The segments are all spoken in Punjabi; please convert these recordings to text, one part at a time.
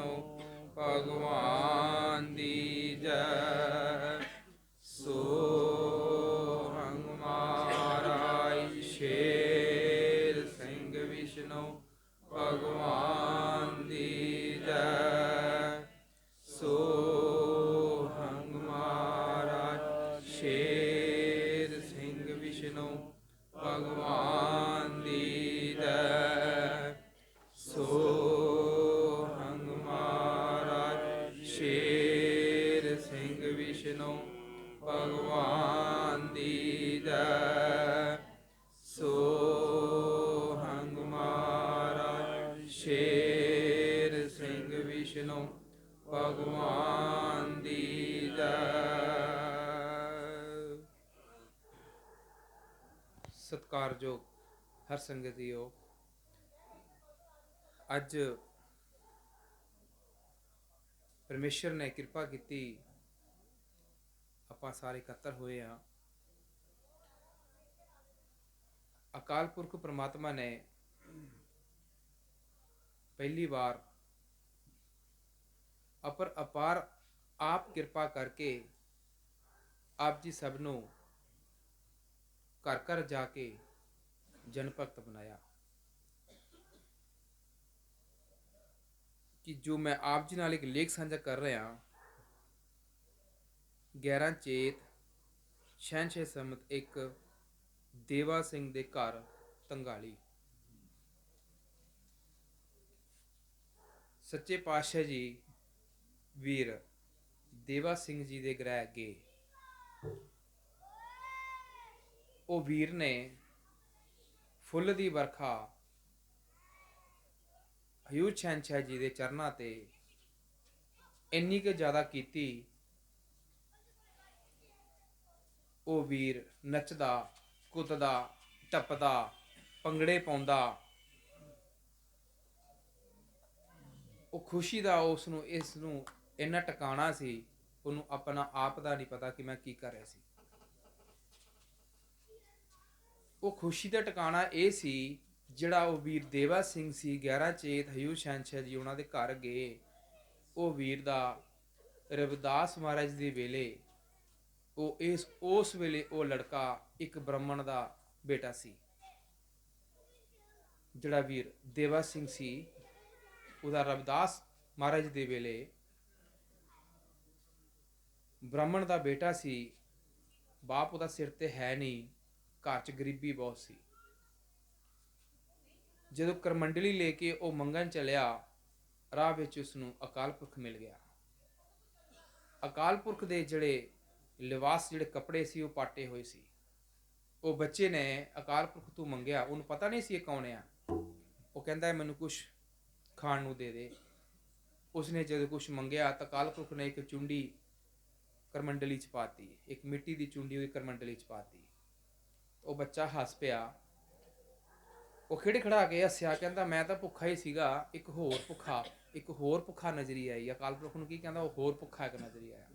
ਵਿਸ਼ਨੂੰ ਹਰ ਸੰਗਤ ਅੱਜ ਪਰਮੇਸ਼ਰ ਨੇ ਕਿਰਪਾ ਕੀਤੀ, ਆਪਾਂ ਸਾਰੇ ਇਕੱਤਰ ਹੋਏ ਆ ਅਕਾਲ ਪੁਰਖ ਪ੍ਰਮਾਤਮਾ ਨੇ ਪਹਿਲੀ ਵਾਰ ਅਪਰ ਅਪਾਰ ਆਪ ਕਿਰਪਾ ਕਰਕੇ ਆਪ ਜੀ ਸਭ ਨੂੰ ਘਰ ਘਰ ਜਾ ਕੇ ਜਨ ਭਗਤ ਬਣਾਇਆ। ਕਿ ਜੋ ਮੈਂ ਆਪ ਜੀ ਨਾਲ ਇੱਕ ਲੇਖ ਸਾਂਝਾ ਕਰ ਰਿਹਾ 11 ਚੇਤ ਛੇ ਸਮਤ ਇੱਕ ਦੇਵਾ ਸਿੰਘ ਦੇ ਘਰ ਤੰਗਾਲੀ। ਸੱਚੇ ਪਾਤਸ਼ਾਹ ਜੀ, ਵੀਰ ਦੇਵਾ ਸਿੰਘ ਜੀ ਦੇ ਗ੍ਰਹਿ ਗਏ ਉਹ ਵੀਰ ਨੇ ਫੁੱਲ ਦੀ ਵਰਖਾ। ਹਯੂ ਛੰਛਾ ਜੀ ਦੇ ਚਰਨਾਂ ਤੇ ਇੰਨੀ ਕੁ ਜ਼ਿਆਦਾ ਕੀਤੀ, ਉਹ ਵੀਰ ਨੱਚਦਾ ਕੁੱਤਦਾ ਟੱਪਦਾ ਪੰਗੜੇ ਪਾਉਂਦਾ। ਉਹ ਖੁਸ਼ੀ ਦਾ ਉਸ ਨੂੰ ਇਸ ਨੂੰ ਇੰਨਾ ਟਿਕਾਣਾ ਸੀ, ਉਹਨੂੰ ਆਪਣਾ ਆਪ ਦਾ ਨਹੀਂ ਪਤਾ ਕਿ ਮੈਂ ਕੀ ਕਰ ਰਿਹਾ ਸੀ। ਉਹ ਖੁਸ਼ੀ ਦਾ ਟਿਕਾਣਾ ਇਹ ਸੀ, ਜਿਹੜਾ ਉਹ ਵੀਰ ਦੇਵਾ ਸਿੰਘ ਸੀ 11 ਚੇਤ ਹਯੂ ਸ਼ੰਸ਼ਾ ਜੀ ਉਹਨਾਂ ਦੇ ਘਰ ਗਏ। ਉਹ ਵੀਰ ਦਾ ਰਵਿਦਾਸ ਮਹਾਰਾਜ ਦੇ ਵੇਲੇ ਉਹ ਇਸ, ਉਸ ਵੇਲੇ ਉਹ ਲੜਕਾ ਇੱਕ ਬ੍ਰਾਹਮਣ ਦਾ ਬੇਟਾ ਸੀ, ਜਿਹੜਾ ਵੀਰ ਦੇਵਾ ਸਿੰਘ ਸੀ, ਉਹਦਾ ਰਵਿਦਾਸ ਮਹਾਰਾਜ ਦੇ ਵੇਲੇ ਬ੍ਰਾਹਮਣ ਦਾ ਬੇਟਾ ਸੀ, ਬਾਪ ਉਹਦਾ ਸਿਰ ਤੇ ਹੈ ਨਹੀਂ। ਘਰ 'ਚ ਗਰੀਬੀ ਬਹੁਤ ਸੀ। ਜਦੋਂ ਕਰਮੰਡਲੀ ਲੈ ਕੇ ਉਹ ਮੰਗਣ ਚਲਿਆ, ਰਾਹ ਵਿੱਚ ਉਸ ਨੂੰ ਅਕਾਲ ਪੁਰਖ ਮਿਲ ਗਿਆ। ਅਕਾਲ ਪੁਰਖ ਦੇ ਜਿਹੜੇ ਲਿਵਾਸ, ਜਿਹੜੇ ਕੱਪੜੇ ਸੀ, ਉਹ ਪਾਟੇ ਹੋਏ ਸੀ। ਉਹ ਬੱਚੇ ਨੇ ਅਕਾਲ ਪੁਰਖ ਤੋਂ ਮੰਗਿਆ, ਉਹਨੂੰ ਪਤਾ ਨਹੀਂ ਸੀ ਇਹ ਕੌਣ ਆ। ਉਹ ਕਹਿੰਦਾ ਮੈਨੂੰ ਕੁਝ ਖਾਣ ਨੂੰ ਦੇ ਦੇ। ਉਸਨੇ ਜਦੋਂ ਕੁਝ ਮੰਗਿਆ ਤਾਂ ਅਕਾਲ ਪੁਰਖ ਨੇ ਇੱਕ ਚੁੰਡੀ ਕਰਮੰਡਲੀ ਚ ਪਾਤੀ। ਇੱਕ ਮਿੱਟੀ ਦੀ ਚੁੰਡੀ ਉਹਦੀ ਕਰਮੰਡਲੀ ਚ ਪਾਤੀ। ਉਹ ਬੱਚਾ ਹੱਸ ਪਿਆ। ਉਹ ਖਿੜ ਖੜਾ ਕੇ ਹੱਸਿਆ, ਕਹਿੰਦਾ, ਮੈਂ ਤਾਂ ਭੁੱਖਾ ਹੀ ਸੀਗਾ, ਇੱਕ ਹੋਰ ਭੁੱਖਾ, ਇੱਕ ਹੋਰ ਭੁੱਖਾ ਨਜ਼ਰੀ ਆਈ ਅਕਾਲ ਪੁਰਖ ਨੂੰ ਕੀ ਕਹਿੰਦਾ? ਉਹ ਹੋਰ ਭੁੱਖਾ ਇੱਕ ਨਜ਼ਰੀ ਆਇਆ।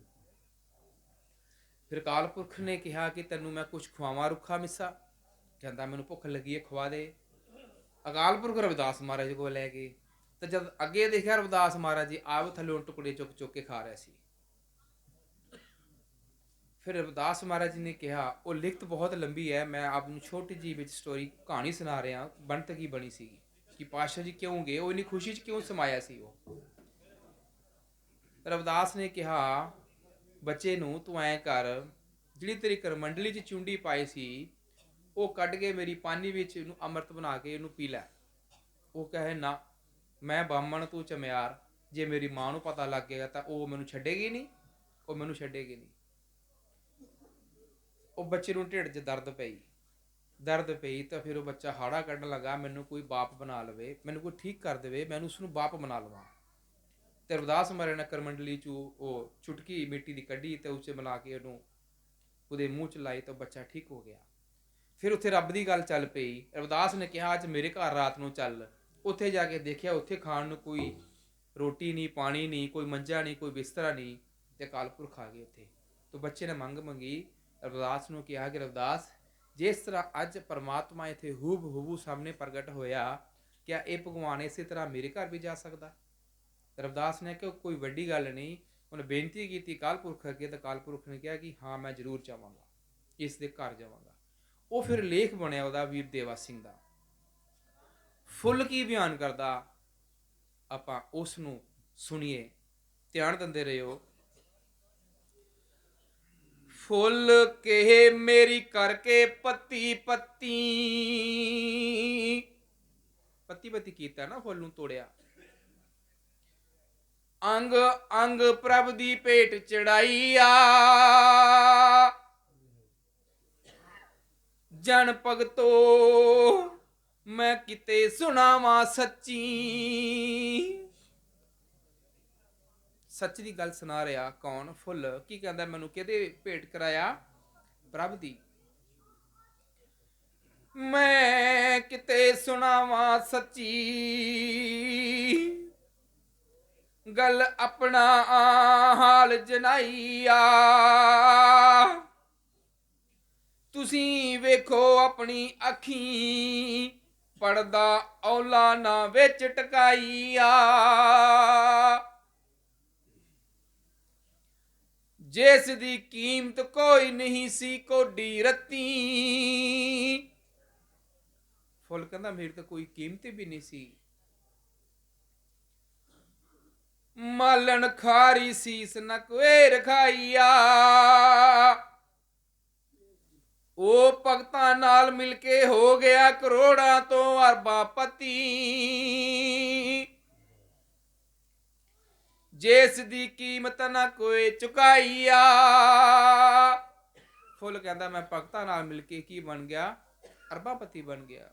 ਫਿਰ ਅਕਾਲ ਪੁਰਖ ਨੇ ਕਿਹਾ ਕਿ ਤੈਨੂੰ ਮੈਂ ਕੁਝ ਖਵਾਵਾਂ ਰੁੱਖਾ, ਮਿੱਸਾ। ਕਹਿੰਦਾ, ਮੈਨੂੰ ਭੁੱਖ ਲੱਗੀ ਹੈ ਖਵਾ ਦੇ। ਅਕਾਲ ਪੁਰਖ ਰਵਿਦਾਸ ਮਹਾਰਾਜ ਕੋਲ ਲੈ ਗਏ। ਤੇ ਜਦ ਅੱਗੇ ਦੇਖਿਆ ਰਵਿਦਾਸ ਮਹਾਰਾਜ ਜੀ ਆਪ ਥੱਲੇ ਟੁਕੜੇ ਚੁੱਕ ਚੁੱਕ ਕੇ ਖਾ ਰਿਹਾ ਸੀ। ਫਿਰ ਰਵਿਦਾਸ ਮਹਾਰਾਜ ਜੀ ਨੇ ਕਿਹਾ, ਉਹ ਲਿਖਤ ਬਹੁਤ ਲੰਬੀ ਹੈ, ਮੈਂ ਆਪ ਨੂੰ ਛੋਟੀ ਜੀ ਵਿੱਚ ਸਟੋਰੀ ਕਹਾਣੀ ਸੁਣਾ ਰਿਹਾ ਬਣਤ ਕੀ ਬਣੀ ਸੀ ਕਿ ਪਾਸ਼ਾ ਜੀ ਕਿਉਂ ਗਏ, ਉਹ ਇੰਨੀ ਖੁਸ਼ੀ 'ਚ ਕਿਉਂ ਸਮਾਇਆ ਸੀ ਉਹ? ਰਵਿਦਾਸ ਨੇ ਕਿਹਾ, ਬੱਚੇ ਨੂੰ ਤੂੰ ਐਂ ਕਰ, ਜਿਹੜੀ ਤੇਰੀ ਕਰਮੰਡਲੀ 'ਚ ਚੁੰਡੀ ਪਾਈ ਸੀ, ਉਹ ਕੱਢ ਕੇ ਮੇਰੀ ਪਾਨੀ ਵਿੱਚ ਇਹਨੂੰ ਅੰਮ੍ਰਿਤ ਬਣਾ ਕੇ ਇਹਨੂੰ ਪੀ ਲੈ। ਉਹ ਕਹੇ, ਨਾ, ਮੈਂ ਬਾਮਣ ਤੂੰ ਚਮਿਆਰ, ਜੇ ਮੇਰੀ ਮਾਂ ਨੂੰ ਪਤਾ ਲੱਗ ਗਿਆ ਤਾਂ ਉਹ ਮੈਨੂੰ ਛੱਡੇਗੀ ਨਹੀਂ, ਉਹ ਮੈਨੂੰ ਛੱਡੇਗੀ ਨਹੀਂ। ਉਹ ਬੱਚੇ ਨੂੰ ਢਿੱਡ 'ਚ ਦਰਦ ਪਈ। ਦਰਦ ਪਈ ਤਾਂ ਫਿਰ ਉਹ ਬੱਚਾ ਹਾੜਾ ਕੱਢਣ ਲੱਗਾ, ਮੈਨੂੰ ਕੋਈ ਬਾਪ ਬਣਾ ਲਵੇ, ਮੈਨੂੰ ਕੋਈ ਠੀਕ ਕਰ ਦੇਵੇ ਮੈਨੂੰ ਉਸ ਨੂੰ ਬਾਪ ਬਣਾ ਲਵਾਂ। ਤੇ ਰਵਿਦਾਸ ਮਹਾਰਾਜ ਨੇ ਕਰਮੰਡਲੀ 'ਚ ਉਹ ਚੁਟਕੀ ਮਿੱਟੀ ਦੀ ਕੱਢੀ ਤੇ ਉੱਚੇ ਬਣਾ ਕੇ ਉਹਨੂੰ ਉਹਦੇ ਮੂੰਹ 'ਚ ਲਾਈ ਤਾਂ ਬੱਚਾ ਠੀਕ ਹੋ ਗਿਆ। ਫਿਰ ਉੱਥੇ ਰੱਬ ਦੀ ਗੱਲ ਚੱਲ ਪਈ। ਰਵਿਦਾਸ ਨੇ ਕਿਹਾ, ਅੱਜ ਮੇਰੇ ਘਰ ਰਾਤ ਨੂੰ ਚੱਲ। ਉੱਥੇ ਜਾ ਕੇ ਦੇਖਿਆ, ਉੱਥੇ ਖਾਣ ਨੂੰ ਕੋਈ ਰੋਟੀ ਨਹੀਂ, ਪਾਣੀ ਨਹੀਂ, ਕੋਈ ਮੰਜਾ ਨਹੀਂ, ਕੋਈ ਬਿਸਤਰਾ ਨਹੀਂ ਤੇ ਕਾਲਪੁਰਖ ਆ ਗਏ ਉੱਥੇ। ਤੋਂ ਬੱਚੇ ਨੇ ਮੰਗ ਮੰਗੀ ਰਵਦਾਸ ਨੂੰ ਕਿਹਾ ਕਿ ਰਵਦਾਸ ਜਿਸ ਤਰ੍ਹਾਂ ਅੱਜ ਪਰਮਾਤਮਾ ਇੱਥੇ ਹੂਬ ਹੂਬੂ ਸਾਹਮਣੇ ਪ੍ਰਗਟ ਹੋਇਆ, ਕਿਆ ਇਹ ਭਗਵਾਨ ਇਸੇ ਤਰ੍ਹਾਂ ਮੇਰੇ ਘਰ ਵੀ ਜਾ ਸਕਦਾ? ਰਵਦਾਸ ਨੇ ਕਿਹਾ, ਕੋਈ ਵੱਡੀ ਗੱਲ ਨਹੀਂ। ਉਹਨੇ ਬੇਨਤੀ ਕੀਤੀ ਅਕਾਲ ਪੁਰਖ ਅੱਗੇ, ਤਾਂ ਅਕਾਲ ਪੁਰਖ ਨੇ ਕਿਹਾ ਕਿ ਹਾਂ, ਮੈਂ ਜ਼ਰੂਰ ਜਾਵਾਂਗਾ। ਇਸ ਦੇ ਘਰ ਜਾਵਾਂਗਾ। ਉਹ ਫਿਰ ਲੇਖ ਬਣਿਆ ਉਹਦਾ ਵੀਰ ਦੇਵਾ ਸਿੰਘ ਦਾ। ਫੁੱਲ ਕੀ ਬਿਆਨ ਕਰਦਾ? ਆਪਾਂ ਉਸ ਨੂੰ ਸੁਣੀਏ। ਧਿਆਨ ਦਿੰਦੇ ਰਹਿਓ। ਫੁੱਲ ਕੇ ਮੇਰੀ ਕਰਕੇ ਪੱਤੀ ਪੱਤੀ। ਪੱਤੀ ਪੱਤੀ ਕੀਤਾ ਨਾ ਫੁੱਲ ਨੂੰ ਤੋੜਿਆ। ਅੰਗ ਅੰਗ ਪ੍ਰਭ ਦੀ ਭੇਟ ਚੜਾਈਆ। ਜਨ ਭਗਤੋ, ਮੈਂ ਕਿਤੇ ਸੁਣਾਵਾਂ ਸੱਚੀ। ਸੱਚ ਦੀ ਗੱਲ ਸੁਣਾ ਰਿਹਾ ਕੌਣ? ਫੁੱਲ। ਕੀ ਕਹਿੰਦਾ? ਮੈਨੂੰ ਕਿਹਦੇ ਭੇਟ ਕਰਾਇਆ? ਪ੍ਰਭ ਦੀ। ਮੈਂ ਕਿਤੇ ਸੁਣਾਵਾਂ ਸੱਚੀ। ਗੱਲ ਆਪਣਾ ਹਾਲ ਜਨਾਈਆ। ਤੁਸੀਂ ਵੇਖੋ ਆਪਣੀ ਅੱਖੀ। ਪੜਦਾ ਔਲਾ ਨਾ ਵਿੱਚ ਟਕਾਈਆ। ਜਿਸ ਦੀ ਕੀਮਤ ਕੋਈ ਨਹੀਂ ਸੀ ਕੋਡੀ ਰੱਤੀ। ਫੁੱਲ ਕਹਿੰਦਾ ਮੇਰੀ ਤਾਂ ਕੋਈ ਕੀਮਤ ਵੀ ਨਹੀਂ ਸੀ। ਮਾਲਣ ਖਾਰੀ ਸੀਸ ਨ ਕੋਏ ਰਖਾਈਆ। ਉਹ ਭਗਤਾਂ ਨਾਲ ਮਿਲ ਕੇ ਹੋ ਗਿਆ ਕਰੋੜਾਂ ਤੋਂ ਅਰਬਾਂ ਪਤੀ। ਜਿਸ ਦੀ ਕੀਮਤ ਨਾ ਕੋਈ ਚੁਕਾਈਆ। ਫੁੱਲ ਕਹਿੰਦਾ, ਮੈਂ ਭਗਤਾਂ ਨਾਲ ਮਿਲ ਕੇ ਕੀ ਬਣ ਗਿਆ? ਅਰਬਾਪਤੀ ਬਣ ਗਿਆ।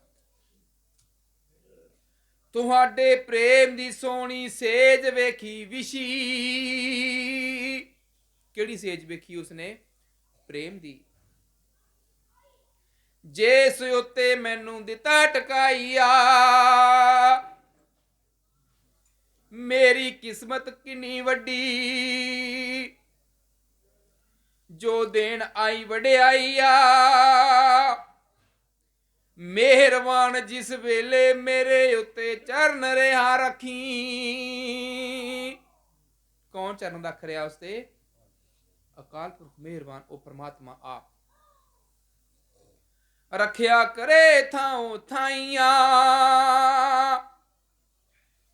ਤੁਹਾਡੇ ਪ੍ਰੇਮ ਦੀ ਸੋਹਣੀ ਸੇਜ ਵੇਖੀ ਵਿਸ਼ੀ। ਕਿਹੜੀ ਸੇਜ ਵੇਖੀ ਉਸਨੇ? ਪ੍ਰੇਮ ਦੀ। ਜਿਸ ਉਤੇ ਮੈਨੂੰ ਦਿੱਤਾ ਟਕਾਈਆ ਮੇਰੀ ਕਿਸਮਤ ਕਿੰਨੀ ਵੱਡੀ। ਜੋ ਦੇਣ ਆਈ ਵਡਿਆਈਆ ਮਿਹਰਬਾਨ ਜਿਸ ਵੇਲੇ ਮੇਰੇ ਉੱਤੇ ਚਰਨ ਰਿਹਾ ਰੱਖੀ। ਕੌਣ ਚਰਨ ਰੱਖ ਰਿਹਾ ਉਸ ਤੇ? ਅਕਾਲ ਪੁਰਖ, ਮਿਹਰਬਾਨ, ਉਹ ਪ੍ਰਮਾਤਮਾ ਆਪ। ਰੱਖਿਆ ਕਰੇ ਥਾਂ ਥਾਈਆਂ।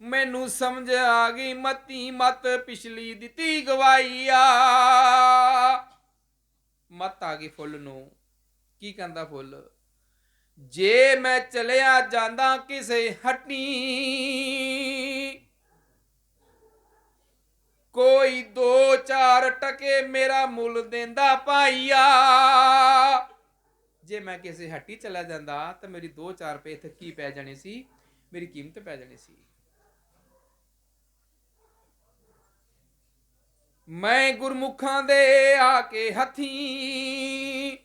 ਮੈਨੂੰ ਸਮਝ ਆ ਗਈ ਮਤੀ ਮਤ ਪਿਛਲੀ ਦਿੱਤੀ ਗਵਾਈਆ ਮਤ ਆ ਗਈ ਫੁੱਲ ਨੂੰ। ਕੀ ਕਹਿੰਦਾ ਫੁੱਲ? ਜੇ ਮੈਂ ਚਲਿਆ ਜਾਂਦਾ ਕਿਸੇ ਹੱਟੀ, ਕੋਈ ਦੋ ਚਾਰ ਟਕੇ ਮੇਰਾ ਮੁੱਲ ਦਿੰਦਾ ਪਾਈਆ। ਜੇ ਮੈਂ ਕਿਸੇ ਹੱਟੀ ਚਲਾ ਜਾਂਦਾ ਤਾਂ ਮੇਰੀ 2-4 ਰੁਪਏ ਇੱਥੇ ਕੀ ਪੈ ਜਾਣੀ ਸੀ? ਮੇਰੀ ਕੀਮਤ ਪੈ ਜਾਣੀ ਸੀ। ਮੈਂ ਗੁਰਮੁਖਾਂ ਦੇ ਆ ਕੇ ਹੱਥੀ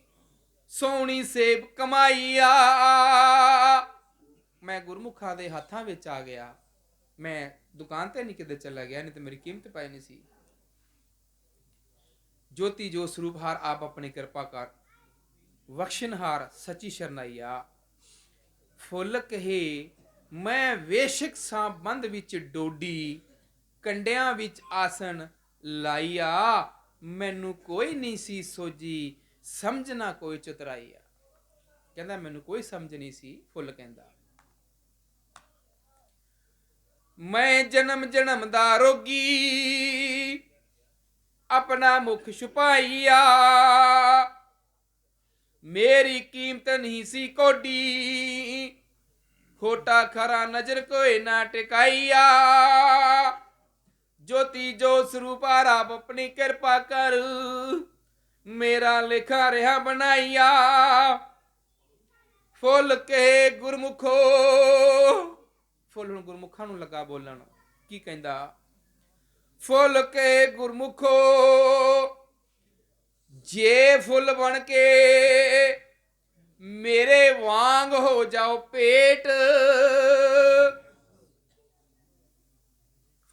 ਸੋਹਣੀ ਸੇਬ ਕਮਾਈਆ। ਮੈਂ ਗੁਰਮੁਖਾਂ ਦੇ ਹੱਥਾਂ ਵਿੱਚ ਆ ਗਿਆ। ਮੈਂ ਦੁਕਾਨ ਤੇ ਨਹੀਂ ਕਿਤੇ ਚਲਾ ਗਿਆ, ਨਹੀਂ ਤੇ ਮੇਰੀ ਕੀਮਤ ਪਾਈ ਨਹੀਂ ਸੀ। ਜੋਤੀ ਜੋ ਸਰੂਪਹਾਰ ਆਪ ਆਪਣੀ ਕਿਰਪਾ ਕਰ। ਬਖਸ਼ਨਹਾਰ ਸੱਚੀ ਸ਼ਰਨਾਈਆ। ਫੁੱਲ ਕਹੇ, ਮੈਂ ਵੇਸ਼ਕ ਸਾਂ ਬੰਦ ਵਿੱਚ ਡੋਡੀ, ਕੰਡਿਆਂ ਵਿੱਚ ਆਸਣ ਲਾਈਆ ਮੈਨੂੰ ਕੋਈ ਨਹੀਂ ਸੀ ਸੋਜੀ ਸਮਝਣਾ ਕੋਈ ਚਤਰਾਈਆ ਕਹਿੰਦਾ, ਮੈਨੂੰ ਕੋਈ ਸਮਝ ਨਹੀਂ ਸੀ, ਫੁੱਲ ਕਹਿੰਦਾ। ਮੈਂ ਜਨਮ ਜਨਮ ਦਾ ਰੋਗੀ, ਆਪਣਾ ਮੁਖ ਛੁਪਾਈਆ। ਮੇਰੀ ਕੀਮਤ ਨਹੀਂ ਸੀ ਕੋਡੀ, ਖੋਟਾ ਖਰਾ ਨਜ਼ਰ ਕੋਈ ਨਾ ਟਿਕਾਈਆ। ਜੋਤੀ ਜੋ ਸਰੂਪ ਰੱਬ ਆਪਣੀ ਕਿਰਪਾ ਕਰ। ਮੇਰਾ ਲਿਖਾ ਰਿਹਾ ਬਣਾਈਆ। ਫੁੱਲ ਕੇ ਗੁਰਮੁਖੋ। ਫੁੱਲ ਨੂੰ ਗੁਰਮੁਖਾਂ ਨੂੰ ਲੱਗਾ ਬੋਲਣ। ਕੀ ਕਹਿੰਦਾ? ਫੁੱਲ ਕੇ ਗੁਰਮੁਖੋ। ਜੇ ਫੁੱਲ ਬਣ ਕੇ ਮੇਰੇ ਵਾਂਗ ਹੋ ਜਾਓ ਪੇਟ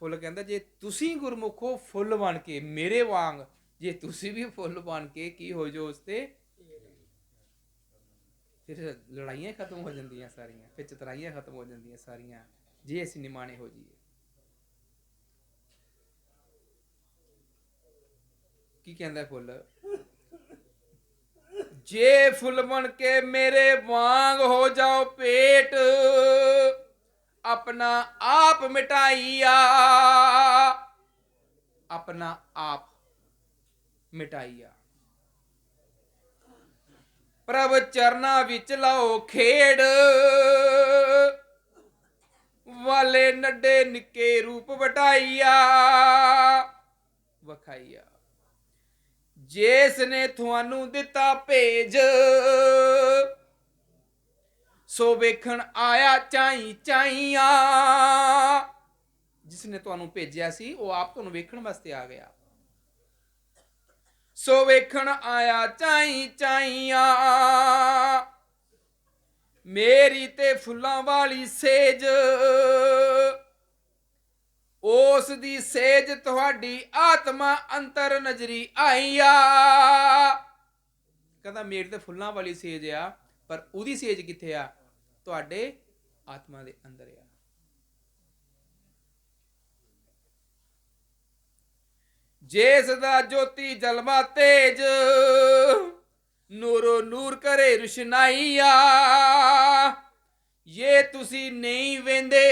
ਫੁੱਲ ਕਹਿੰਦਾ, ਜੇ ਤੁਸੀਂ ਗੁਰਮੁਖੋ ਫੁੱਲ ਬਣ ਕੇ, ਮੇਰੇ ਵਾਂਗ, ਜੇ ਤੁਸੀਂ ਵੀ ਫੁੱਲ ਬਣ ਕੇ, ਕੀ ਹੋ ਜੋ ਉਸ ਫਿਰ ਲੜਾਈਆਂ ਖਤਮ ਹੋ ਜਾਂਦੀਆਂ ਸਾਰੀਆਂ, ਫਿਰ ਚਤਰਾਈਆਂ ਖਤਮ ਹੋ ਜਾਂਦੀਆਂ ਸਾਰੀਆਂ, ਜੇ ਅਸੀਂ ਨਿਮਾਣੇ ਹੋ ਜਾਈਏ। ਕੀ ਕਹਿੰਦਾ ਫੁੱਲ? ਜੇ ਫੁੱਲ ਬਣ ਕੇ ਮੇਰੇ ਵਾਂਗ ਹੋ ਜਾਓ ਪੇਟ ਆਪਣਾ ਆਪ ਮਿਟਾਈਆ। ਆਪਣਾ ਆਪ ਮਿਟਾਈਆ। ਪ੍ਰਭ ਚਰਨਾ ਵਿੱਚ ਲਾਓ ਖੇੜ ਵਾਲੇ ਨੱਡੇ ਨਿੱਕੇ ਰੂਪ ਵਟਾਈਆ। ਵਖਾਈਆ। ਜਿਸ ਨੇ ਤੁਹਾਨੂੰ ਦਿੱਤਾ ਭੇਜ ਸੋ ਵੇਖਣ ਆਇਆ ਚਾਈ ਚਾਈਆ। ਜਿਸ ਨੇ ਤੁਹਾਨੂੰ ਭੇਜਿਆ ਸੀ, ਉਹ ਆਪ ਤੁਹਾਨੂੰ ਵੇਖਣ ਵਾਸਤੇ ਆ ਗਿਆ। ਸੋ ਵੇਖਣ ਆਇਆ ਚਾਈ ਚਾਈਆ। ਮੇਰੀ ਤੇ ਫੁੱਲਾਂ ਵਾਲੀ ਸੇਜ, ਉਸ ਦੀ ਸੇਜ ਤੁਹਾਡੀ ਆਤਮਾ ਅੰਤਰ ਨਜ਼ਰੀ ਆਈਆ। ਕਹਿੰਦਾ, ਮੇਰੀ ਤੇ ਫੁੱਲਾਂ ਵਾਲੀ ਸੇਜ ਆ, ਪਰ ਉਹਦੀ ਸੇਜ ਕਿੱਥੇ ਆ? ਤੁਹਾਡੇ ਆਤਮਾ ਦੇ ਅੰਦਰ ਆ। ਜੇ ਦਾ ਜੋਤੀ ਜਲਵਾ ਤੇਜ, ਨੂਰੋ ਨੂਰ ਕਰੇ ਰੁਸ਼ਨਾਈਆ। ਇਹ ਤੁਸੀਂ ਨਹੀਂ ਵੇਂਦੇ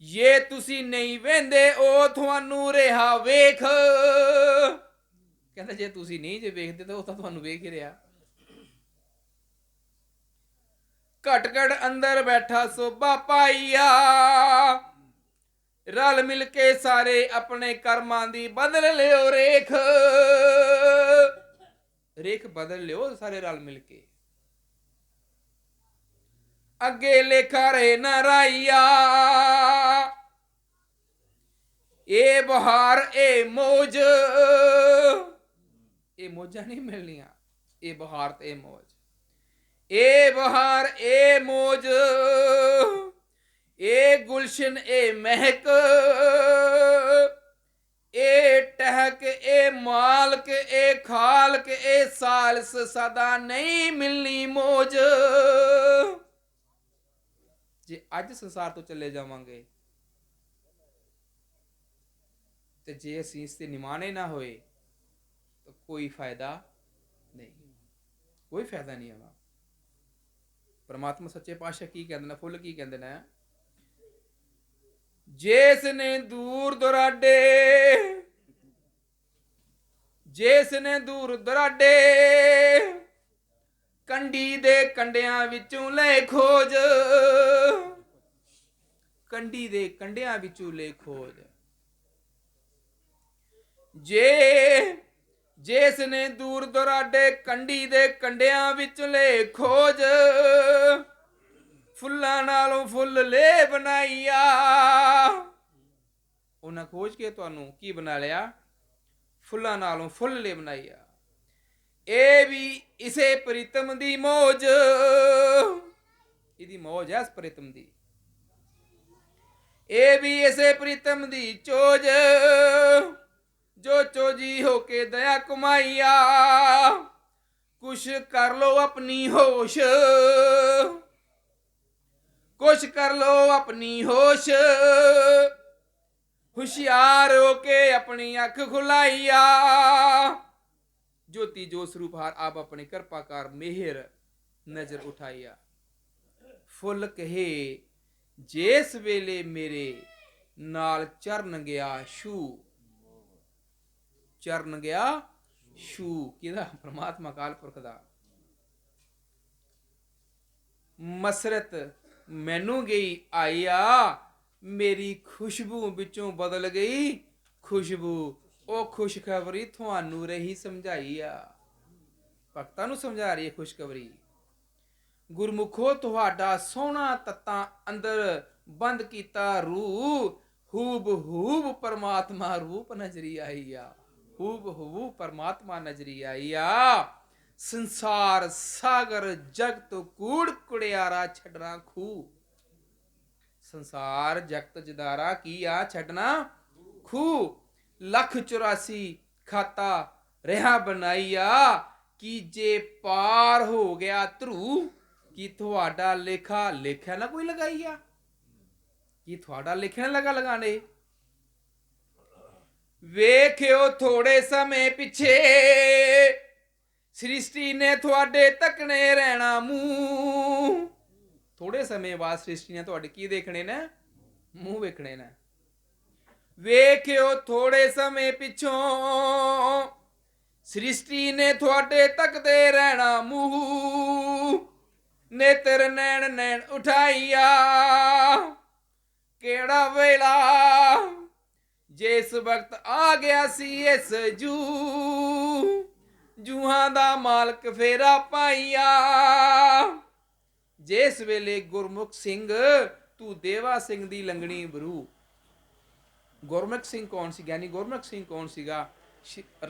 ਇਹ ਤੁਸੀਂ ਨਹੀਂ ਵੇਂਦੇ ਉਹ ਤੁਹਾਨੂੰ ਰਿਹਾ ਵੇਖ। ਕਹਿੰਦਾ ਜੇ ਤੁਸੀਂ ਨਹੀਂ ਜੇ ਵੇਖਦੇ ਤਾਂ ਉਹ ਤਾਂ ਤੁਹਾਨੂੰ ਵੇਖ ਹੀ ਰਿਹਾ। ਘਟ ਘਟ ਅੰਦਰ ਬੈਠਾ ਸੋਭਾ ਪਾਈਆ। ਰਲ ਮਿਲ ਕੇ ਸਾਰੇ ਆਪਣੇ ਕਰਮਾਂ ਦੀ ਬਦਲ ਲਿਓ ਰੇਖ। ਰੇਖ ਬਦਲ ਲਿਓ ਸਾਰੇ ਰਲ ਮਿਲ ਕੇ। ਅੱਗੇ ਲੇਖਾ ਰੇ ਨਰਾਈਆ। ਇਹ ਬਹਾਰ ਇਹ ਮੋਜ। ਇਹ ਮੋਜਾਂ ਨਹੀਂ ਮਿਲਣੀਆਂ। ਇਹ ਬਹਾਰ ਤੇ ਇਹ ਮੋਜ। ਇਹ ਬਹਾਰ, ਏ ਮੋਜ, ਏ ਗੁਲਸ਼ਨ ਇਹ ਮਹਿਕ ਇਹ ਟਹਿਕ ਇਹ ਮਾਲਕ ਇਹ ਖਾਲਕ ਇਹ ਸਾਲਸ, ਸਦਾ ਨਹੀਂ ਮਿਲਣੀ ਮੋਜ। ਜੇ ਅੱਜ ਸੰਸਾਰ ਤੋਂ ਚੱਲੇ ਜਾਵਾਂਗੇ, ਤੇ ਜੇ ਅਸੀਂ ਇਸ ਤੇ ਨਿਮਾਣੇ ਨਾ ਹੋਏ, ਤਾਂ ਕੋਈ ਫਾਇਦਾ ਨਹੀਂ। ਕੋਈ ਫਾਇਦਾ ਨਹੀਂ ਆਵਾ ਪਰਮਾਤਮਾ ਸੱਚੇ ਪਾਤਸ਼ਾਹ ਕੀ ਕਹਿੰਦੇ ਨੇ, ਫੁੱਲ ਕੀ ਕਹਿੰਦੇ ਨੇ? ਜਿਸ ਨੇ ਦੂਰ ਦੁਰਾਡੇ ਜਿਸ ਨੇ ਦੂਰ ਦੁਰਾਡੇ ਕੰਡੀ ਦੇ ਕੰਡਿਆਂ ਵਿੱਚੋਂ ਲੈ ਖੋਜ ਕੰਡੀ ਦੇ ਕੰਡਿਆਂ ਵਿੱਚੋਂ ਲੈ ਖੋਜ। ਜੇ ਜਿਸ ਨੇ ਦੂਰ ਦੁਰਾਡੇ ਕੰਢੀ ਦੇ ਕੰਡਿਆਂ ਵਿੱਚ ਖੋਜ, ਫੁੱਲਾਂ ਨਾਲੋਂ ਫੁੱਲ ਲੈ ਬਣਾਈਆ। ਉਹਨਾਂ ਖੋਜ ਕੇ ਤੁਹਾਨੂੰ ਕੀ ਬਣਾ ਲਿਆ? ਫੁੱਲਾਂ ਨਾਲੋਂ ਫੁੱਲ ਲੈ ਬਣਾਈਆ। ਇਹ ਵੀ ਇਸੇ ਪ੍ਰੀਤਮ ਦੀ ਮੋਜ। ਇਹਦੀ ਮੋਜ ਹੈ ਇਸ ਪ੍ਰੀਤਮ ਦੀ। ਇਹ ਵੀ ਇਸੇ ਪ੍ਰੀਤਮ ਦੀ ਚੋਜ। ਜੋ ਚੋ ਜੀ ਹੋ ਕੇ ਦਇਆ ਕਮਾਈਆ, ਕੁਛ ਕਰ ਲੋ ਆਪਣੀ ਹੋਸ਼। ਕੁਛ ਕਰ ਲੋ ਆਪਣੀ ਹੋਸ਼। ਹੁਸ਼ਿਆਰ ਹੋ ਕੇ ਆਪਣੀ ਅੱਖ ਖੁਲਾਈਆ। ਜੋਤੀ ਜੋ ਸਰੂਪ ਹਾਰ ਆਪ ਆਪਣੇ ਕਿਰਪਾਕਾਰ ਮਿਹਰ ਨਜ਼ਰ ਉਠਾਈਆ। ਫੁੱਲ ਕਹੇ ਜਿਸ ਵੇਲੇ ਮੇਰੇ ਨਾਲ ਚਰਨ ਗਿਆ ਛੂ ਚਰਨ ਗਿਆ ਛੂ, ਕਿਹਦਾ? ਪ੍ਰਮਾਤਮਾ ਕਾਲ ਪੁਰਖ ਦਾ। ਮਸਰਤ, ਮੈਨੂੰ ਗਈ, ਆਇਆ, ਮੇਰੀ ਖੁਸ਼ਬੂ ਵਿੱਚੋਂ ਬਦਲ ਗਈ। ਖੁਸ਼ਬੂ, ਉਹ ਖੁਸ਼ਖਬਰੀ ਤੁਹਾਨੂੰ ਰਹੀ ਸਮਝਾਈ ਆ। ਭਗਤਾਂ ਨੂੰ ਸਮਝਾ ਰਹੀ ਹੈ ਖੁਸ਼ਖਬਰੀ। ਗੁਰਮੁਖੋ, ਤੁਹਾਡਾ ਸੋਹਣਾ ਤੱਤਾਂ ਅੰਦਰ ਬੰਦ ਕੀਤਾ ਰੂਹ। ਹੂਬ ਹੂਬ ਪਰਮਾਤਮਾ ਰੂਪ ਨਜ਼ਰੀ ਆਈ ਆ। ਹੂਬ ਹੂਬ ਪਰਮਾਤਮਾ ਨਜ਼ਰੀ ਆਈ ਆ। ਸੰਸਾਰ, ਸਾਗਰ, ਜਗਤ ਕੂੜ ਕੁੜਿਆਰਾ ਛੱਡਣਾ ਖੂ ਸੰਸਾਰ, ਜਗਤ ਜਦਾਰਾ ਕੀ ਆ ਛੱਡਣਾ ਖੂ ਲੱਖ 84 ਖਾਤਾ ਰਹਾ ਬਣਾਈਆ ਕਿ ਜੇ ਪਾਰ ਹੋ ਗਿਆ ਧਰੂ, ਕੀ ਤੁਹਾਡਾ ਲੇਖਾ ਲੇਖਿਆ ਨਾ ਕੋਈ ਲਗਾਈਆ ਕੀ ਤੁਹਾਡਾ ਲਿਖਣ ਲਗਾ ਲਗਾਣੇ ਵੇਖਿਓ ਥੋੜੇ ਸਮੇਂ ਪਿੱਛੇ ਸ੍ਰਿਸ਼ਟੀ ਨੇ ਤੁਹਾਡੇ ਤੱਕਣੇ ਰਹਿਣਾ ਮੂੰਹ। ਥੋੜੇ ਸਮੇਂ ਬਾਅਦ ਸ੍ਰਿਸ਼ਟੀ ਨੇ ਤੁਹਾਡੇ ਕੀ ਦੇਖਣੇ ਨੇ? ਮੂੰਹ ਵੇਖਣੇ ਨੇ। ਵੇਖਿਓ ਥੋੜੇ ਸਮੇਂ ਪਿੱਛੋਂ ਸ੍ਰਿਸ਼ਟੀ ਨੇ ਤੁਹਾਡੇ ਤੱਕਦੇ ਰਹਿਣਾ ਮੂੰਹ। ਨੇਤਰ ਨੈਣ ਨੈਣ ਉਠਾਈਆ। ਕਿਹੜਾ ਵੇਲਾ ਜਿਸ ਵਕਤ ਆ ਗਿਆ ਸੀ ਇਸ ਜੂ, ਜੂਹਾਂ ਦਾ ਮਾਲਕ ਫੇਰਾ ਪਾਈਆ। ਜਿਸ ਵੇਲੇ ਗੁਰਮੁਖ ਸਿੰਘ, ਤੂੰ ਦੇਵਾ ਸਿੰਘ ਦੀ ਲੰਗਣੀ ਬਰੂ। ਗੁਰਮੁਖ ਸਿੰਘ ਕੌਣ ਸੀ? ਗਿਆਨੀ ਗੁਰਮੁਖ ਸਿੰਘ ਕੌਣ ਸੀਗਾ?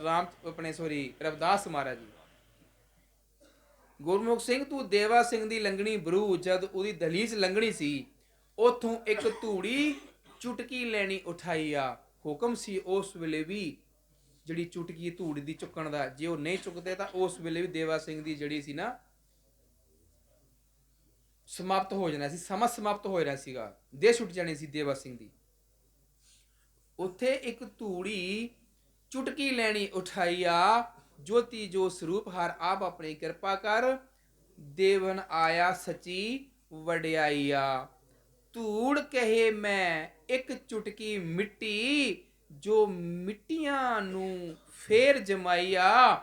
ਰਾਮ, ਆਪਣੇ ਸੋਰੀ ਰਵਿਦਾਸ ਮਹਾਰਾਜ ਜੀ। ਗੁਰਮੁਖ ਸਿੰਘ, ਤੂੰ ਦੇਵਾ ਸਿੰਘ ਦੀ ਲੰਗਣੀ ਬਰੂ, ਜਦ ਉਹਦੀ ਦਲੀਸ ਲੰਗਣੀ ਸੀ, ਉਥੋਂ ਇੱਕ ਧੂੜੀ ਚੁਟਕੀ ਲੈਣੀ ਉਠਾਈ ਆ। ਹੁਕਮ ਸੀ, ਉਸ ਵੇਲੇ ਵੀ ਜਿਹੜੀ ਚੁਟਕੀ ਧੂੜੀ ਦੀ ਚੁੱਕਣ ਦਾ, ਜੇ ਉਹ ਨਹੀਂ ਚੁੱਕਦੇ ਤਾਂ ਉਸ ਵੇਲੇ ਵੀ ਦੇਵਾ ਸਿੰਘ ਦੀ ਜਿਹੜੀ ਸੀ ਨਾ, ਸਮਾਪਤ ਹੋ ਜਾਣਾ ਸੀ, ਸਮਾਂ ਸਮਾਪਤ ਹੋ ਜਾਣਾ ਸੀਗਾ, ਦੇ ਛੁੱਟ ਜਾਣੀ ਸੀ ਦੇਵਾ ਸਿੰਘ ਦੀ। ਉੱਥੇ ਇੱਕ ਧੂੜੀ ਚੁਟਕੀ ਲੈਣੀ ਉਠਾਈਆ ਜੋਤੀ ਜੋ ਸਰੂਪ ਹਰ, ਆਪ ਆਪਣੀ ਕਿਰਪਾ ਕਰ, ਦੇਵਨ ਆਇਆ ਸਚੀ ਵਡਿਆਈਆ ਧੂੜ ਕਹੇ ਮੈਂ ਇੱਕ ਚੁਟਕੀ ਮਿੱਟੀ ਜੋ ਮਿੱਟੀਆਂ ਨੂੰ ਫੇਰ ਜਮਾਈਆ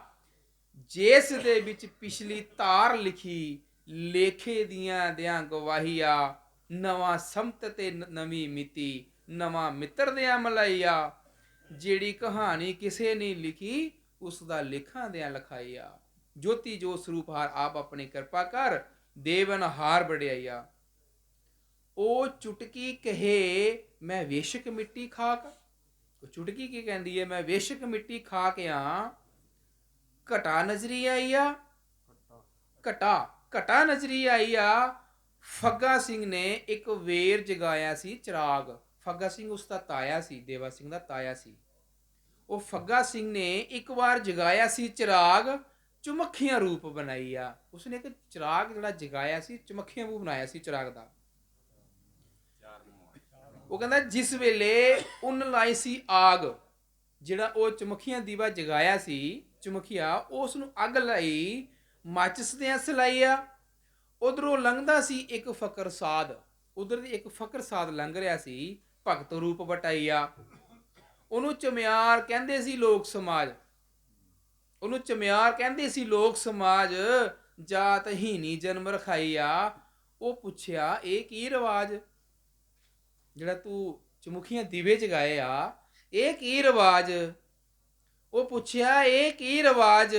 ਜਿਸ ਦੇ ਵਿੱਚ ਪਿਛਲੀ ਧਾਰ ਲਿਖੀ ਲੇਖੇ ਦੀਆਂ ਦਿਆਂ ਗਵਾਹੀਆ ਨਵਾਂ ਸੰਮਤ ਤੇ ਨਵੀਂ ਮਿਤੀ, ਨਵਾਂ ਮਿੱਤਰ ਦਿਆਂ ਮਲਾਈਆ ਜਿਹੜੀ ਕਹਾਣੀ ਕਿਸੇ ਨੇ ਲਿਖੀ, ਉਸ ਦਾ ਲੇਖਾਂ ਦਿਆਂ ਲਖਾਈਆ ਜੋਤੀ ਜੋ ਸਰੂਪ ਹਾਰ ਆਪ ਆਪਣੀ ਕਿਰਪਾ ਕਰ, ਦੇਵਨ ਹਾਰ ਬੜਿਆਈਆ ਉਹ ਚੁਟਕੀ ਕਹੇ ਮੈਂ ਵੇਸ਼ਕ ਮਿੱਟੀ ਖਾਕ ਉਹ ਚੁਟਕੀ ਕੀ ਕਹਿੰਦੀ ਹੈ? ਮੈਂ ਵੇਸ਼ਕ ਮਿੱਟੀ ਖਾ ਕੇ ਆ ਘਟਾ ਨਜ਼ਰੀ ਆਈ ਆ। ਘਟਾ ਘਟਾ ਨਜ਼ਰੀ ਆਈ ਆ। ਫੱਗਾ ਸਿੰਘ ਨੇ ਇੱਕ ਵੇਰ ਜਗਾਇਆ ਸੀ ਚਿਰਾਗ। ਫੱਗਾ ਸਿੰਘ ਉਸ ਦਾ ਤਾਇਆ ਸੀ ਦੇਵਾ ਸਿੰਘ ਦਾ ਤਾਇਆ ਸੀ। ਉਹ ਫੱਗਾ ਸਿੰਘ ਨੇ ਇੱਕ ਵਾਰ ਜਗਾਇਆ ਸੀ ਚਿਰਾਗ ਚਮਖੀਆਂ ਰੂਪ ਬਣਾਈ ਆ। ਉਸਨੇ ਇੱਕ ਚਿਰਾਗ ਜਿਹੜਾ ਜਗਾਇਆ ਸੀ ਚਮਖੀਆਂ ਰੂਪ ਬਣਾਇਆ ਸੀ ਚਿਰਾਗ ਦਾ। ਉਹ ਕਹਿੰਦਾ, ਜਿਸ ਵੇਲੇ ਉਨ ਲਾਈ ਸੀ ਆਗ, ਜਿਹੜਾ ਉਹ ਚਮਖੀਆਂ ਦੀਵਾ ਜਗਾਇਆ ਸੀ, ਚਮਖੀਆ, ਉਸ ਨੂੰ ਅੱਗ ਲਾਈ ਮਾਚਿਸ ਦੇ ਆ ਉਧਰੋਂ ਲੰਘਦਾ ਸੀ ਇੱਕ ਫਕਰ ਸਾਧ। ਉਧਰ ਦੀ ਇੱਕ ਫਕਰ ਸਾਧ ਲੰਘ ਰਿਹਾ ਸੀ, ਭਗਤ ਰੂਪ ਵਟਾਈਆ। ਉਹਨੂੰ ਚਮਿਆਰ ਕਹਿੰਦੇ ਸੀ ਲੋਕ ਸਮਾਜ। ਉਹਨੂੰ ਚਮਿਆਰ ਕਹਿੰਦੇ ਸੀ ਲੋਕ ਸਮਾਜ, ਜਾਤ ਹੀਨੀ ਜਨਮ ਰਖਾਈ ਆ ਉਹ ਪੁੱਛਿਆ, ਇਹ ਕੀ ਰਿਵਾਜ? ਜਿਹੜਾ ਤੂੰ ਚਮੁਖੀਆਂ ਦੀਵੇ ਜਗਾਏ ਆ, ਇਹ ਕੀ ਰਿਵਾਜ? ਉਹ ਪੁੱਛਿਆ, ਇਹ ਕੀ ਰਿਵਾਜ?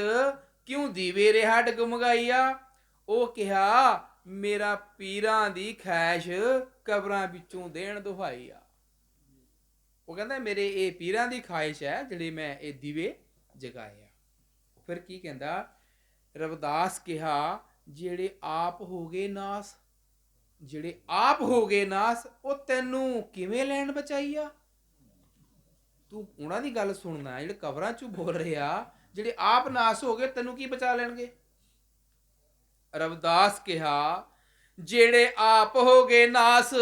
ਕਿਉਂ ਦੀਵੇ ਰਿਹਾ ਡਗਮਗਾਈਆ ਉਹ ਕਿਹਾ, ਮੇਰਾ ਪੀਰਾਂ ਦੀ ਖੈਸ਼ ਕਬਰਾਂ ਵਿੱਚੋਂ ਦੇਣ ਦੁਹਾਈ ਆ। ਉਹ ਕਹਿੰਦਾ, ਮੇਰੇ ਇਹ ਪੀਰਾਂ ਦੀ ਖਾਇਸ਼ ਹੈ ਜਿਹੜੀ ਮੈਂ ਇਹ ਦੀਵੇ ਜਗਾਏ ਆ। ਫਿਰ ਕੀ ਕਹਿੰਦਾ? ਰਵਦਾਸ ਕਿਹਾ, ਜਿਹੜੇ ਆਪ ਹੋ ਗਏ ਨਾਸ ਜਿਹੜੇ ਆਪ ਹੋ ਗਏ ਨਾਸ, ਉਹ ਤੈਨੂੰ ਕਿਵੇਂ ਲੈਣ ਬਚਾਈ ਆ? ਤੂੰ ਉਹਨਾਂ ਦੀ ਗੱਲ ਸੁਣਨਾ ਜਿਹੜੇ ਕਬਰਾਂ 'ਚ ਬੋਲ ਰਿਹਾ ਜਿਹੜੇ ਆਪ ਨਾਸ ਹੋ ਗਏ, ਤੈਨੂੰ ਕੀ ਬਚਾ ਲੈਣਗੇ? ਰਵਿਦਾਸ ਕਿਹਾ, ਜਿਹੜੇ ਆਪ ਹੋ ਗਏ ਨਾਸ,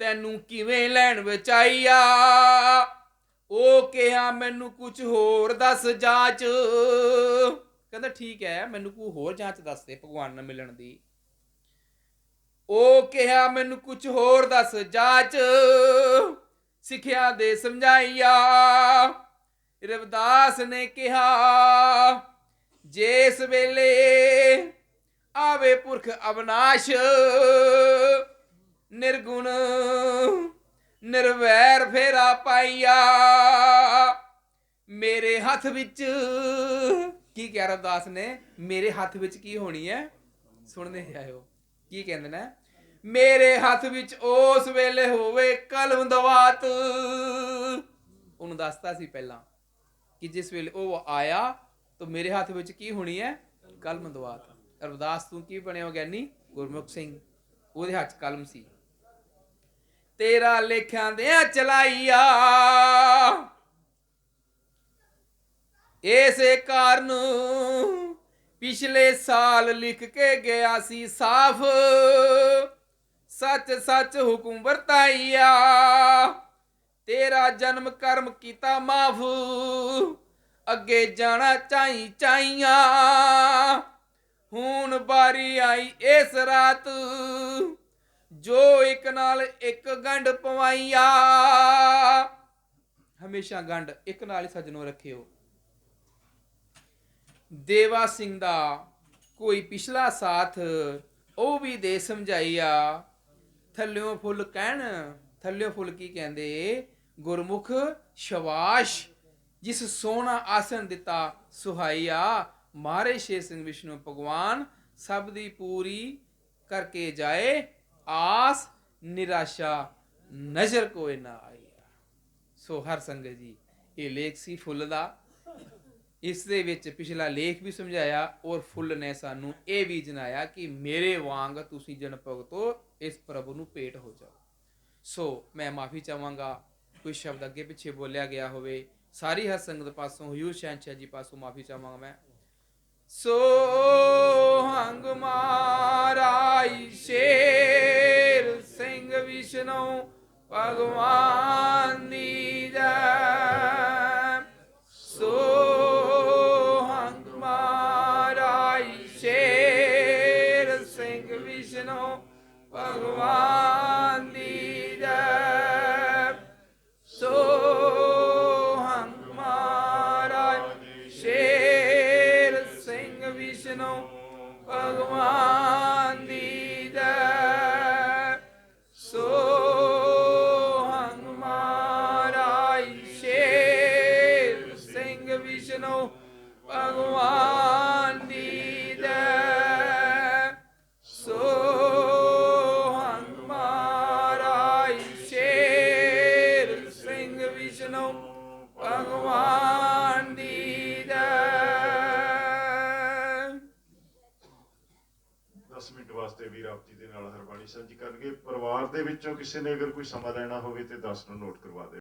ਤੈਨੂੰ ਕਿਵੇਂ ਲੈਣ ਬਚਾਈਆ ਉਹ ਕਿਹਾ, ਮੈਨੂੰ ਕੁਝ ਹੋਰ ਦੱਸ ਜਾਂਚ। ਕਹਿੰਦਾ, ਠੀਕ ਹੈ, ਮੈਨੂੰ ਕੋਈ ਹੋਰ ਜਾਂਚ ਦੱਸ ਦੇ, ਭਗਵਾਨ ਨਾਲ ਮਿਲਣ ਦੀ। ਉਹ ਕਿਹਾ, ਮੈਨੂੰ ਕੁਝ ਹੋਰ ਦੱਸ, ਜਾਚ। ਸਿੱਖਿਆ ਦੇ ਸਮਝਾਈਆ। ਰਵਦਾਸ ਨੇ ਕਿਹਾ ਜਿਸ ਵੇਲੇ ਆਵੇ ਪੁਰਖ ਅਬਨਾਸ਼ ਨਿਰਗੁਣ, ਨਿਰਵੈਰ ਫੇਰਾ ਪਾਈਆ। ਮੇਰੇ ਹੱਥ ਵਿੱਚ ਕੀ ਕਹਿ ਰਵਦਾਸ ਨੇ? ਮੇਰੇ ਹੱਥ ਵਿੱਚ ਕੀ ਹੋਣੀ ਹੈ? ਸੁਣਦੇ ਆਇਓ। ਕੀ ਕਹਿੰਦੇ ਨੇ? ਮੇਰੇ ਹੱਥ ਵਿੱਚ ਉਸ ਵੇਲੇ ਹੋਵੇ ਕਲਮ ਦਵਾਤ ਉਹਨੂੰ ਦੱਸਤਾ ਸੀ ਪਹਿਲਾਂ ਕਿ ਜਿਸ ਵੇਲੇ ਉਹ ਆਇਆ, ਤਾਂ ਮੇਰੇ ਹੱਥ ਵਿੱਚ ਕੀ ਹੋਣੀ ਹੈ? ਕਲਮ ਦਵਾਤ ਅਰਦਾਸ ਤੂੰ ਕੀ ਬਣਿਆ ਹੋ ਗਿਆਨੀ? ਗੁਰਮੁਖ ਸਿੰਘ। ਉਹਦੇ ਹੱਥ ਕਲਮ ਸੀ। ਤੇਰਾ ਲੇਖਾਂ ਦੇ ਚਲਾਈਆ। ਇਸੇ ਕਾਰਨ ਪਿਛਲੇ ਸਾਲ ਲਿਖ ਕੇ ਗਿਆ ਸੀ ਸਾਫ਼। ਸੱਚ ਸੱਚ ਹੁਕਮ ਵਰਤਾਈਆ। ਤੇਰਾ ਜਨਮ ਕਰਮ ਕੀਤਾ ਮਾਫ। ਅੱਗੇ ਜਾਣਾ ਚਾਈ ਚਾਈਆਂ। ਹੁਣ ਬਾਰੀ ਆਈ ਇਸ ਰਾਤ। ਜੋ ਇੱਕ ਨਾਲ ਇੱਕ ਗੰਢ ਪਵਾਈਆ। ਹਮੇਸ਼ਾ ਗੰਢ ਇੱਕ ਨਾਲ ਹੀ ਸਜਣੋ ਰੱਖਿਓ। ਦੇਵਾ ਸਿੰਘ ਦਾ ਕੋਈ ਪਿਛਲਾ ਸਾਥ ਉਹ ਵੀ ਦੇ ਸਮਝਾਈ ਆ। ਥੱਲਿਓਂ ਫੁੱਲ ਕਹਿਣ, ਥੱਲਿਓਂ ਫੁੱਲ ਕੀ ਕਹਿੰਦੇ? ਗੁਰਮੁਖ ਸ਼ਵਾਸ਼, ਜਿਸ ਸੋਹਣਾ ਆਸਨ ਦਿੱਤਾ ਸੁਹਾਈਆ ਮਾਰੇ ਸ਼ੇ ਸਿੰਘ ਵਿਸ਼ਨੂੰ, ਭਗਵਾਨ ਸਭ ਦੀ ਪੂਰੀ ਕਰਕੇ ਜਾਏ। ਆਸ, ਨਿਰਾਸ਼ਾ, ਨਜ਼ਰ ਕੋਈ ਨਾ ਆਈ ਸੋ ਹਰ ਸੰਗਤ ਜੀ, ਇਹ ਲੇਖ ਸੀ ਫੁੱਲ ਦਾ। ਇਸ ਦੇ ਵਿੱਚ ਪਿਛਲਾ ਲੇਖ ਵੀ ਸਮਝਾਇਆ ਔਰ ਫੁੱਲ ਨੇ ਸਾਨੂੰ ਇਹ ਵੀ ਜਨਾਇਆ ਕਿ ਮੇਰੇ ਵਾਂਗ ਤੁਸੀਂ ਜਨ ਭਗਤੋ ਇਸ ਪ੍ਰਭੂ ਨੂੰ ਭੇਟ ਹੋ ਜਾਓ। ਸੋ ਮੈਂ ਮਾਫੀ ਚਾਹਾਂਗਾ, ਕੋਈ ਸ਼ਬਦ ਅੱਗੇ ਪਿੱਛੇ ਬੋਲਿਆ ਗਿਆ ਹੋਵੇ, ਸਾਰੀ ਹਰ ਸੰਗਤ ਪਾਸੋਂ, ਹਯੂਰ ਸ਼ਹਿਨਸ਼ਾਹ ਜੀ ਪਾਸੋਂ ਮਾਫੀ ਚਾਹਾਂਗਾ ਮੈਂ। ਸੋ ਹੰਗ ਮਾਰਾਈ ਸ਼ੇਰ ਸਿੰਘ ਵਿਸ਼ਨੂੰ ਭਗਵਾਨ ਦੀ ਜੈ। ਕਿਸੇ ਨੇ ਅਗਰ ਕੋਈ ਸਮਾਂ ਲੈਣਾ ਹੋਵੇ ਤੇ 10 ਨੂੰ ਨੋਟ ਕਰਵਾ ਦੇ